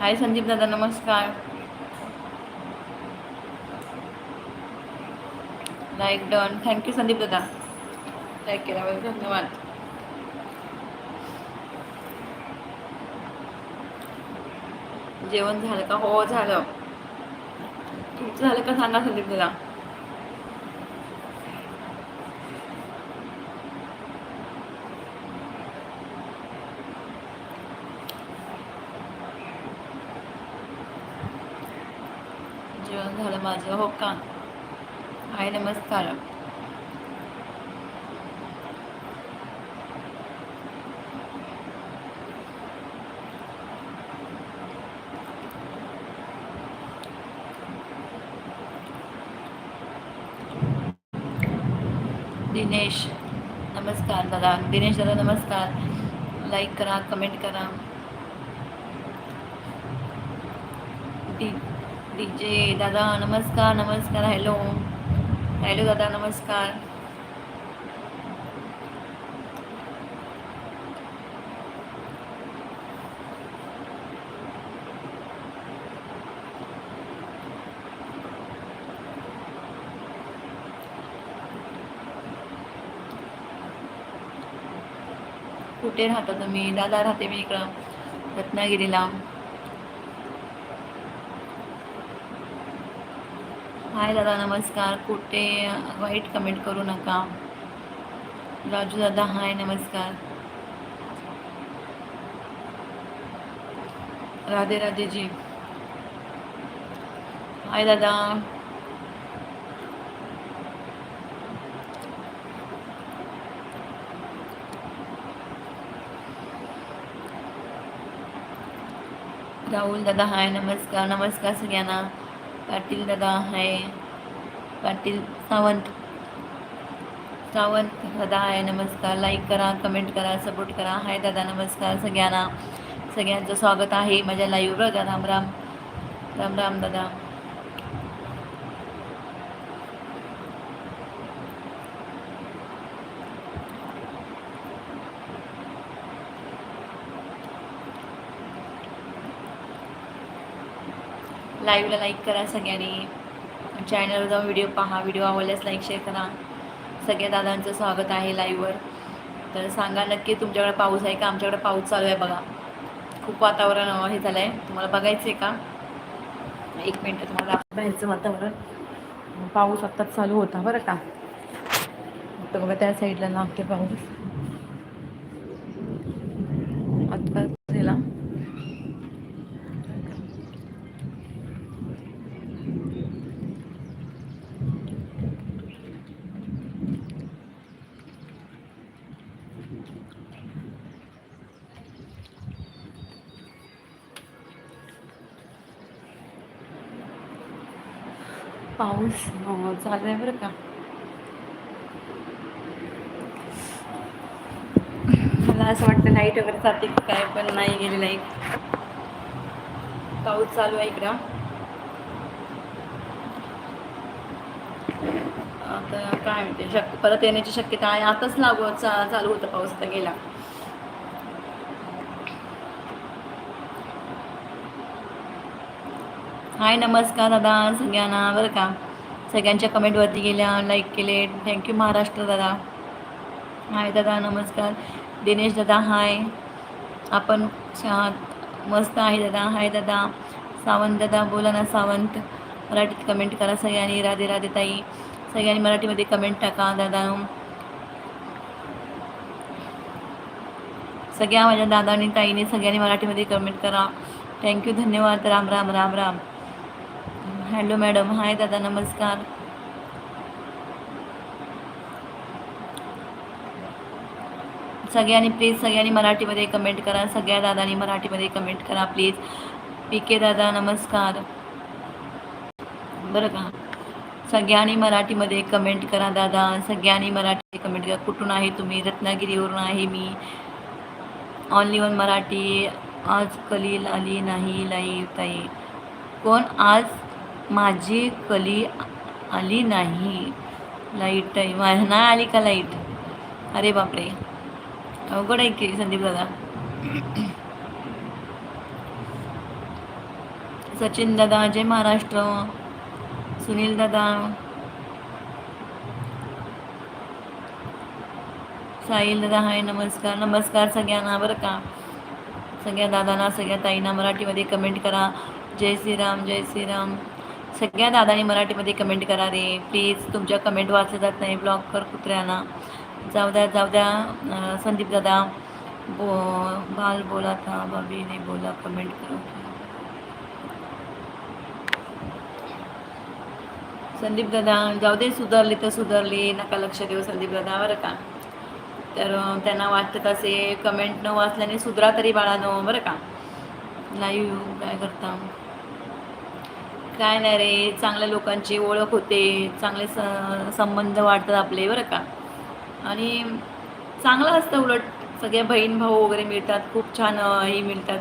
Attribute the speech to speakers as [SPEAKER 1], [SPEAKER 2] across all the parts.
[SPEAKER 1] हाय संदीप दादा नमस्कार. Like done thank you Sandeep दादा. लाईक केल्याबद्दल धन्यवाद. जेवण झालं का? हो झालं. तुमचं झालं का? सांगा संदीप दादा. जेवण झालं माझं. हो का? हाय नमस्कार. दिनेश नमस्कार दादा. दिनेश दादा नमस्कार. लाईक करा कमेंट करा. डी डी जे दादा नमस्कार नमस्कार हॅलो हॅलो दादा नमस्कार. कुठे राहता तुम्ही? दादा राहते मी इकडं रत्नागिरीला. हाय दादा नमस्कार. कुठे वाईट कमेंट करू नका. राजू दादा हाय नमस्कार. राधे राधे जी हाय दादा. राहुल दादा हाय नमस्कार. नमस्कार सगळ्यांना. पाटील दादा आहे. पाटील सावंत. सावंत दादा आहे नमस्कार. लाईक करा कमेंट करा सपोर्ट करा. हाय दादा नमस्कार सगळ्यांना. सगळ्यांचं स्वागत आहे माझ्या लाईव्हवर बघा राम राम. राम राम दादा. लाईव्हला लाईक करा सगळ्यांनी. चॅनलवर जाऊन व्हिडिओ पहा. व्हिडिओ आवडल्यास लाईक शेअर करा. सगळ्या दादांचं स्वागत आहे लाईव्हवर तर सांगा नक्की तुमच्याकडे पाऊस आहे का? आमच्याकडे पाऊस चालू आहे बघा. खूप वातावरण हे झालं आहे तुम्हाला बघायचं आहे का? एक मिनटं तुम्हाला बाहेरचं वातावरण. पाऊस आत्ताच चालू होता बरं का. तर बघा त्या साईडला लागते पाऊस आत्ता झाला पाऊस? हो, चालू आहे बरं का. मला असं वाटतं लाइट वगैरे जाते की काय पण नाही गेली लाइट पाऊस चालू आहे इकडं आता काय म्हणते शक्य परत येण्याची शक्यता आहे. आताच लागू चा चालू होतं पाऊस आता गेला. हाय नमस्कार दादा सगळ्यांना बरं का? सगळ्यांच्या कमेंटवरती गेल्या लाईक केले. थँक्यू महाराष्ट्र दादा. हाय दादा नमस्कार. दिनेश दादा हाय. आपण मस्त आहे दादा. हाय दादा. सावंत दादा बोला ना सावंत. मराठीत कमेंट करा सगळ्यांनी. राधे राधे ताई. सगळ्यांनी मराठीमध्ये कमेंट टाका दादा. सगळ्या माझ्या दादानी ताईने सगळ्यांनी मराठीमध्ये कमेंट करा. थँक्यू धन्यवाद. Ram Ram Ram Ram. Hello madam hi दादा. नमस्कार. सगळ्यांनी प्लीज सगळ्यांनी मराठीमध्ये कमेंट करा. सगळ्या दादानी मराठीमध्ये कमेंट करा प्लीज पी के दादा नमस्कार. बरं का? सगळ्यांनी मराठीमध्ये कमेंट करा दादा. सगळ्यांनी मराठी कमेंट करा. कुठून आहे तुम्ही? रत्नागिरीवरून आहे मी. Only one Marathi. आज कली आली नाही लाई ताई. कोण? आज माझी कली आली नाही. लाइट नाही नाही आली का लाइट अरे बापरे. अवघड आहे की संदीप दादा. सचिन दादा जय महाराष्ट्र. सुनील दादा. साहिल दादा हाय नमस्कार. नमस्कार सगळ्यांना बरं का? सगळ्या दादांना सगळ्या ताईंना मराठीमध्ये कमेंट करा. जय श्रीराम जय श्रीराम. सगळ्या दादांनी मराठीमध्ये कमेंट करा रे. प्लीज तुमच्या कमेंट वाचल्या जात नाही. ब्लॉग कर कुत्र्यांना जाऊ द्या जाऊ द्या संदीप दादा. बो बाल बोला था बबी ने बोला कमेंट करा. संदीप दादा जाऊ दे सुधारली तर सुधारली नका लक्ष देऊ संदीप दादा बरं का? तर त्यांना वाटतं तसे कमेंट न वाचल्याने सुधरा तरी बाळानो बरं का? लाईव्ह काय करता? काय नाही रे चांगल्या लोकांची ओळख होते चांगले स संबंध वाढतात आपले बरं का? आणि चांगलं असतं उलट सगळ्या बहीण भाऊ वगैरे मिळतात खूप छान हे मिळतात.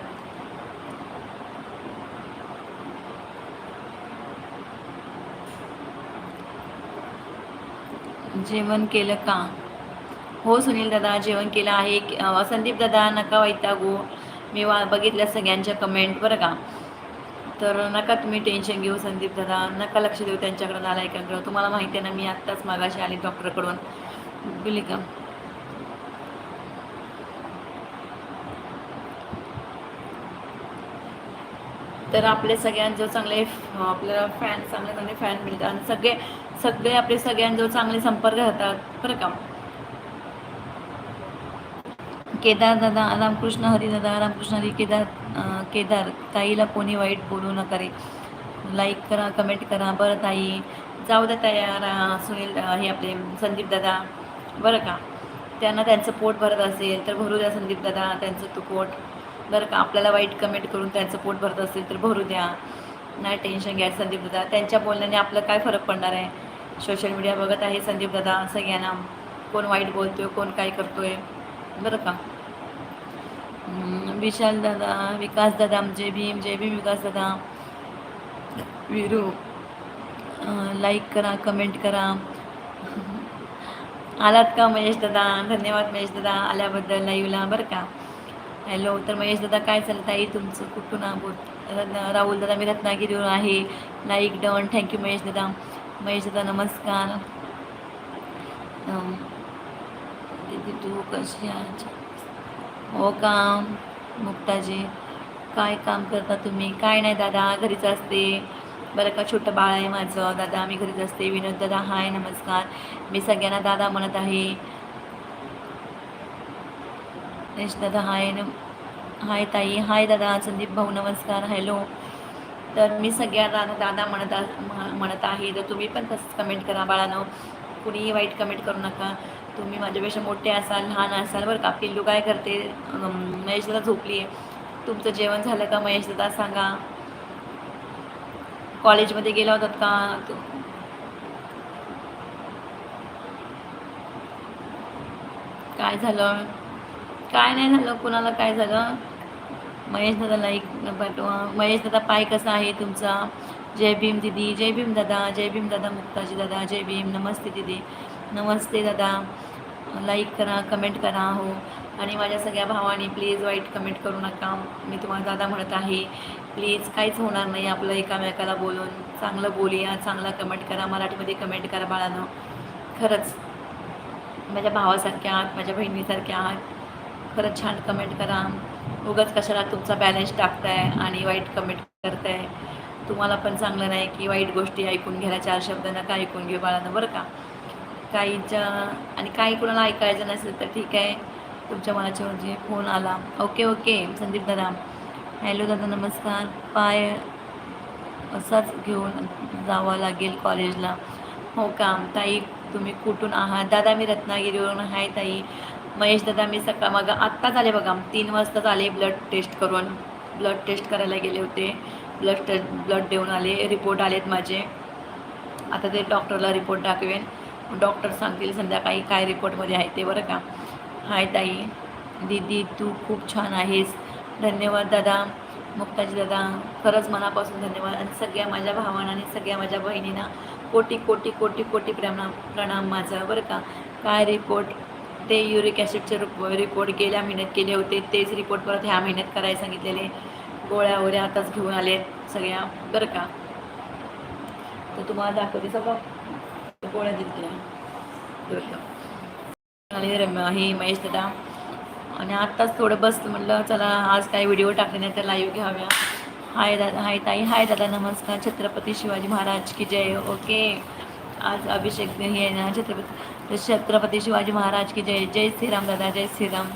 [SPEAKER 1] जेवण केलं का? हो सुनील दादा जेवण केलं आहे. संदीप दादा नका वैतागू हो. मी वा बघितल्या सगळ्यांच्या कमेंट बरं का? तर नका तुम्ही टेन्शन घेऊ संदीप दादा. नका लक्ष देऊ त्यांच्याकडे एकाकडं तुम्हाला माहिती आहे ना मी आत्ताच मागाशी आले डॉक्टरकडून बोली का? तर आपले सगळ्यांचं चांगले आपल्याला फॅन चांगले चांगले फॅन मिळतात. आणि सगळे सगळे आपले सगळ्यांजवळ चांगले संपर्क राहतात. बरं का? केदार दादा रामकृष्ण हरी दादा रामकृष्ण हरी केदार केदार ताईला कोणी वाईट बोलू नका रे. लाईक करा कमेंट करा. बरं ताई. जाऊ द्या तयार सुनील हे आपले संदीप दादा. बरं का? त्यांना त्यांचं पोट भरत असेल तर भरू द्या संदीप दादा त्यांचं तू पोट. बरं का? आपल्याला वाईट कमेंट करून त्यांचं पोट भरत असेल तर भरू द्या. नाही टेन्शन घ्या संदीप दादा. त्यांच्या बोलण्याने आपलं काय फरक पडणार आहे? सोशल मीडिया बघत आहे संदीप दादा सगळ्यांना. कोण वाईट बोलतोय कोण काय करतोय बरं का? विशाल दादा विकास दादा जय भीम जय भीम विकास दादा. विरू लाईक करा कमेंट करा. आलात का महेश दादा? धन्यवाद महेश दादा आल्याबद्दल लाईव्हला बरं का? हॅलो तर महेश दादा काय चालत आहे तुमचं? कुठून बोल रत्न- राहुल दादा मी रत्नागिरीवर आहे. लाईक डन थँक्यू महेश दादा. महेश दादा नमस्कार दीदी तू कशी हो का? मुक्ताजी काय काम करता तुम्ही? काय नाही दादा घरीच असते. बरं का छोटं बाळ आहे माझं. दादा मी घरीच असते. विनोद दादा हाय नमस्कार. मी सगळ्यांना दादा म्हणत आहे. दादा हाय न हाय ताई. हाय दादा संदीप भाऊ नमस्कार. हॅलो. तर मी सगळ्यांना दादा म्हणत म्हणत आहे तर तुम्ही पण तसंच कमेंट करा बाळानं. कुणीही वाईट कमेंट करू नका. तुम्ही माझ्यापेक्षा मोठे असाल लहान असाल बरं का? पिल्लू काय करते? महेश दादा झोपली आहे तुमचं जेवण झालं का महेश दादा? सांगा. कॉलेजमध्ये गेला होतात का? काय झालं? काय नाही झालं? कुणाला काय झालं? महेश दादा लाईक पाठवा महेश दादा पाय कसा आहे तुमचा? जय भीम दिदी जय भीम दादा जय भीम दादा मुक्ताजी दादा जय भीम नमस्ते दिदी नमस्ते दादा. लाईक करा कमेंट करा हो. आणि माझ्या सगळ्या भावाने प्लीज वाईट कमेंट करू नका. मी तुम्हाला दादा म्हणत आहे प्लीज काहीच होणार नाही आपलं एकामेकाला बोलून. चांगलं बोलूया चांगला कमेंट करा मराठीमध्ये कमेंट करा बाळानं. खरंच माझ्या भावासारख्या आहात माझ्या बहिणीसारख्या आहात. खरंच छान कमेंट करा. उगाच कशाला तुमचा बॅलन्स टाकताय आणि वाईट कमेंट करताय? तुम्हाला पण चांगलं नाही की वाईट गोष्टी ऐकून घ्यायला चार शब्द नका ऐकून घेऊ बाळानं बरं का? काहीच्या आणि काही कुणाला ऐकायचं नसेल तर ठीक आहे. तुमच्या मनाच्या म्हणजे फोन आला. ओके ओके संदीप दादा. हॅलो दादा नमस्कार. पाय असाच घेऊन जावं लागेल कॉलेजला हो का? ताई तुम्ही कुठून आहात? दादा मी रत्नागिरीवरून आहे ताई. महेश दादा मी सकाळ मग आत्ताच आले बघा. तीन वाजताच आले ब्लड टेस्ट करून. ब्लड टेस्ट करायला गेले होते. ब्लड टेस्ट ब्लड देऊन आले. रिपोर्ट आलेत माझे. आता ते डॉक्टरला रिपोर्ट दाखवेन. डॉक्टर सांगतील संध्याकाळी काय रिपोर्टमध्ये आहे ते बरं का. हाय ताई. दीदी तू खूप छान आहेस. धन्यवाद दादा. मुक्ताजी दादा खरंच मनापासून धन्यवाद. आणि सगळ्या माझ्या भावांना आणि सगळ्या माझ्या बहिणींना कोटी कोटी कोटी कोटी प्रणाम प्रणाम माझा. बरं का? काय रिपोर्ट ते युरिक ॲसिडचे रिपोर्ट गेल्या महिन्यात केले होते. तेच रिपोर्ट परत ह्या महिन्यात करायला सांगितलेले. गोळ्या वगैरे आताच घेऊन आलेत सगळ्या. बरं का? तर तुम्हाला दाखवते सगळं. गोळ्या दिल्या. बरं महेश दादा. आणि आत्ताच थोडं बस म्हटलं चला आज काही व्हिडिओ टाकले नाही तर लाईव्ह घ्याव्या. हाय दादा हाय ताई. हाय दादा नमस्कार. छत्रपती शिवाजी महाराज की जय. ओके. आज अभिषेक हे ना छत्रपती छत्रपती शिवाजी महाराज की जय जय श्रीराम दादा जय श्रीराम.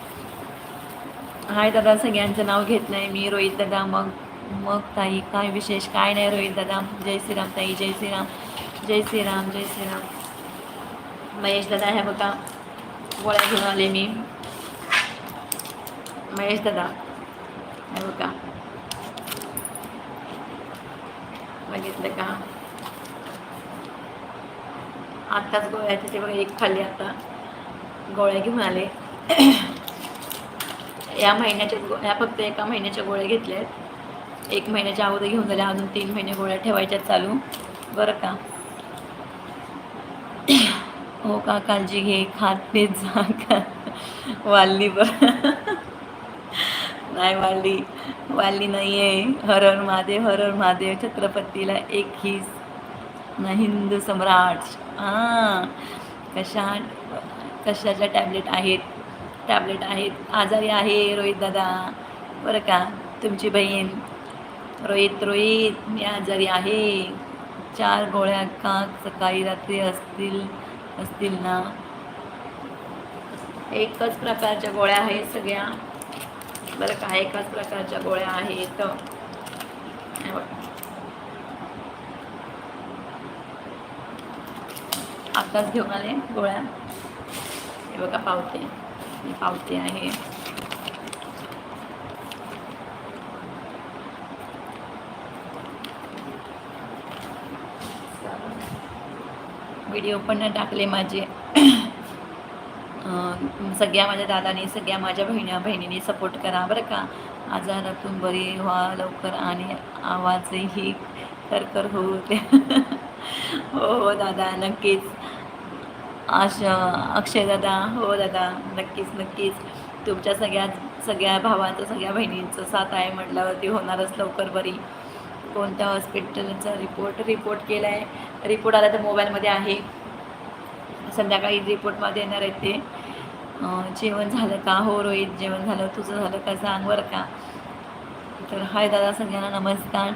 [SPEAKER 1] हाय दादा सगळ्यांचं नाव घेत नाही मी रोहित दादा मग मग ताई काय विशेष? काय नाही रोहित दादा. जय श्रीराम ताई जय श्रीराम. जय श्रीराम जय श्रीराम. महेश दादा हे बघा. गोळ्या घेऊन आले मी. महेश दादा हे बघा. बघितलं का? आत्ताच गोळ्या त्याचे बघा एक खाल्ली आता गोळ्या घेऊन आले. या महिन्याच्या गो- या फक्त एका महिन्याच्या गोळ्या घेतल्या आहेत. एक महिन्याच्या अगोदर घेऊन झाल्या अजून तीन महिने गोळ्या ठेवायच्या चालू. बरं का? हो का? काळजी घे खात पीत जा का? वाल्ली बरं. नाही वाल्ली वाल्ली नाही आहे हरण महादेव हरण महादेव छत्रपतीला एक हीच नाही हिंदू सम्राट. हां. कशा कशाच्या टॅबलेट आहेत? टॅबलेट आहेत. आजारी आहे रोहित दादा. बरं का? तुमची बहीण. रोहित रोहित मी आजारी आहे. चार गोळ्या का सकाळी रात्री असतील असतील ना? एकच प्रकारच्या गोळ्या आहेत सगळ्या. बरं का? एकाच प्रकारच्या गोळ्या आहेत हे बघा. आत्ताच घेऊन आले गोळ्या. हे बघा पावते. ही पावते आहे. व्हिडिओ पण टाकले माझे. सगळ्या माझ्या दादानी सगळ्या माझ्या बहिण्या बहिणींनी सपोर्ट करा बरं का. आजारातून बरी व्हा लवकर आणि आवाजही करकर होऊ दे हो हो दादा नक्कीच. आशा अक्षय दादा हो दादा नक्कीच नक्कीच. तुमच्या सगळ्या सगळ्या भावाचं सगळ्या बहिणींचं साथ आहे म्हटल्यावरती होणारच लवकर बरी. कोणत्या हॉस्पिटलचा रिपोर्ट रिपोर्ट केला आहे रिपोर्ट आला तर मोबाईलमध्ये आहे. संध्याकाळी रिपोर्टमध्ये येणार आहेत ते. जेवण झालं का? हो रोहित जेवण झालं. तुझं झालं का? सांग बरं का? तर हाय दादा सगळ्यांना नमस्कार.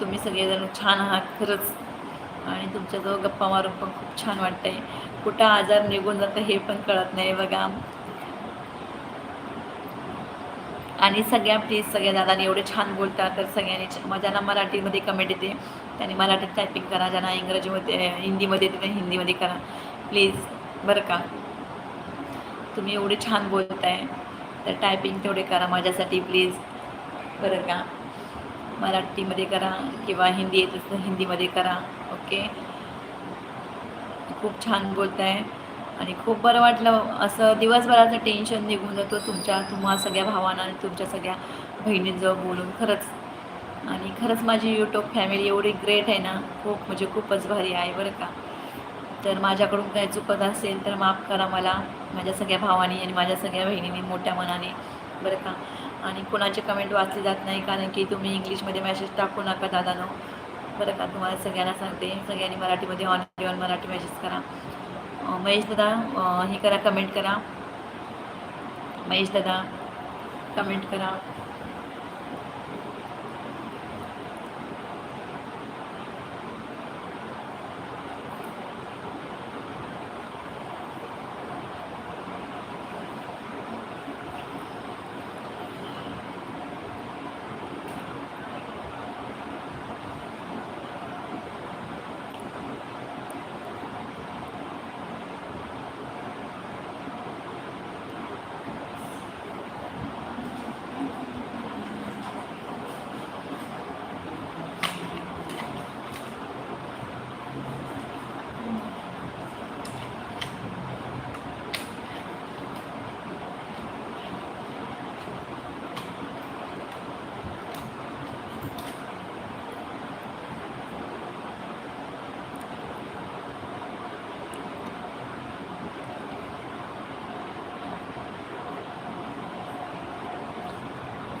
[SPEAKER 1] तुम्ही सगळेजण छान आहात. खरंच आणि तुमच्याजवळ गप्पा मारून पण खूप छान वाटतंय. कुठं आजार निघून जातं हे पण कळत नाही बघा. आणि सगळ्या प्लीज सगळ्या दादाने एवढे छान बोलतात तर सगळ्यांनी मग ज्यांना मराठीमध्ये कमेंट येते. त्यांनी मराठीत टायपिंग करा ज्यांना इंग्रजीमध्ये हिंदीमध्ये येते त्यांनी हिंदीमध्ये करा. प्लीज बरं का? तुम्ही एवढे छान बोलताय तर टायपिंग तेवढे करा माझ्यासाठी प्लीज बरं का? मराठीमध्ये करा किंवा हिंदी येत असतं हिंदीमध्ये करा. ओके? खूप छान बोलत आहे आणि खूप बरं वाटलं. असं दिवसभराचं टेन्शन निघून जातो तुमच्या तुम्हा सगळ्या भावांना आणि तुमच्या सगळ्या बहिणींजवळ बोलून. खरंच. आणि खरंच माझी यूट्यूब फॅमिली एवढी ग्रेट आहे ना. खूप म्हणजे खूपच भारी आहे बरं का. तर माझ्याकडून काही चुकत असेल तर माफ करा मला. माझ्या सगळ्या भावानी आणि माझ्या सगळ्या बहिणींनी मोठ्या मनाने. बरं का. आणि कुणाचे कमेंट वाचले जात नाही कारण की तुम्ही इंग्लिशमध्ये मेसेज टाकू नका दादानो. बरं का तुम्हाला सगळ्यांना सांगते सगळ्यांनी मराठीमध्ये ऑन ऑन मराठी मेसेज करा. महेश दादा हे करा कमेंट करा. महेश दादा कमेंट करा.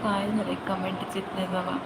[SPEAKER 1] काय झाले कमेंटच येत नाही बाबा